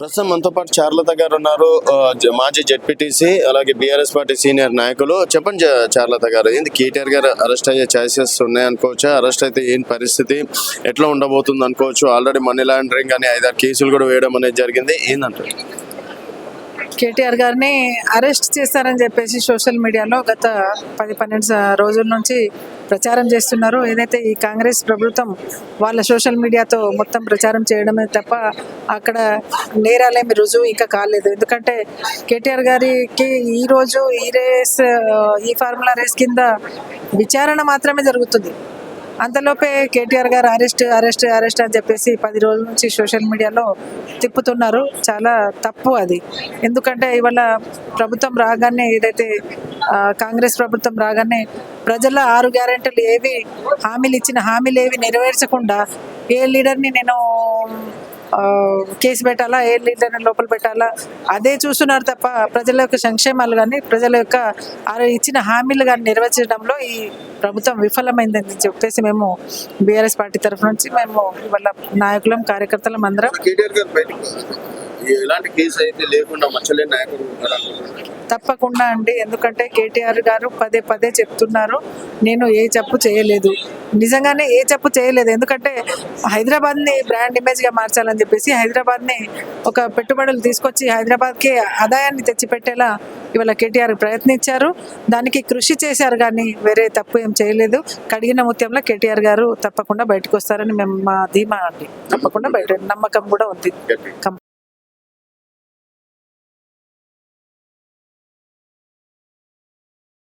ప్రస్తుతం మనతో పాటు చార్లత గారు ఉన్నారు. మాజీ జెడ్పీటీసీ అలాగే బీఆర్ఎస్ పార్టీ సీనియర్ నాయకులు. చెప్పండి చార్లత గారు ఏంది కేటీఆర్ గారు అరెస్ట్ అయ్యే ఛాయిసెస్ ఉన్నాయి అనుకోవచ్చా అరెస్ట్ అయితే ఏం పరిస్థితి? ఎట్లా ఉండబోతుంది అనుకోవచ్చు ఆల్రెడీ మనీ లాండరింగ్ అని ఐదారు కేసులు కూడా వేయడం అనేది జరిగింది. ఏందంటారు? కేటీఆర్ గారిని అరెస్ట్ చేస్తారని చెప్పేసి సోషల్ మీడియాలో గత పది పన్నెండు రోజుల నుంచి ప్రచారం చేస్తున్నారు. ఏదైతే ఈ కాంగ్రెస్ ప్రభుత్వం వాళ్ళ సోషల్ మీడియాతో మొత్తం ప్రచారం చేయడమే తప్ప అక్కడ నేరాలేమి రుజువు ఇంకా కాలేదు. ఎందుకంటే కేటీఆర్ గారికి ఈ రోజు ఈ రేస్ ఈ ఫార్ములా రేస్ కింద విచారణ మాత్రమే జరుగుతుంది. అంతలోపే కేటీఆర్ గారు అరెస్ట్ అరెస్ట్ అరెస్ట్ అని చెప్పేసి పది రోజుల నుంచి సోషల్ మీడియాలో తిప్పుతున్నారు. చాలా తప్పు అది. ఎందుకంటే ఇవాళ ప్రభుత్వం రాగానే ఏదైతే కాంగ్రెస్ ప్రభుత్వం రాగానే ప్రజల ఆరు గ్యారెంటీలు ఏవి హామీలు ఇచ్చిన హామీలు ఏవి నెరవేర్చకుండా ఏ లీడర్ని నేను కేసు పెట్టాలా ఏ లీడర్ని లోపల పెట్టాలా అదే చూస్తున్నారు తప్ప ప్రజల యొక్క సంక్షేమాలు కానీ ప్రజల యొక్క ఇచ్చిన హామీలు కానీ నెరవేర్చడంలో ఈ ప్రభుత్వం విఫలమైందని చెప్పేసి మేము బీఆర్ఎస్ పార్టీ తరఫు నుంచి మేము ఇవాళ నాయకులం కార్యకర్తలం అందరం ఎలాంటి కేసు అయితే లేకుండా మచ్చలేని. తప్పకుండా అండి. ఎందుకంటే కేటీఆర్ గారు పదే పదే చెప్తున్నారు నేను ఏ తప్పు చేయలేదు. నిజంగానే ఏ తప్పు చేయలేదు. ఎందుకంటే హైదరాబాద్ని బ్రాండ్ ఇమేజ్గా మార్చాలని చెప్పేసి హైదరాబాద్ని ఒక పెట్టుబడులు తీసుకొచ్చి హైదరాబాద్కి ఆదాయాన్ని తెచ్చిపెట్టేలా ఇవాళ కేటీఆర్ ప్రయత్నించారు. దానికి కృషి చేశారు కానీ వేరే తప్పు ఏం చేయలేదు. కడిగిన ముత్యంలో కేటీఆర్ గారు తప్పకుండా బయటకు వస్తారని మేము మా ధీమా అండి. తప్పకుండా బయట నమ్మకం కూడా ఉంది.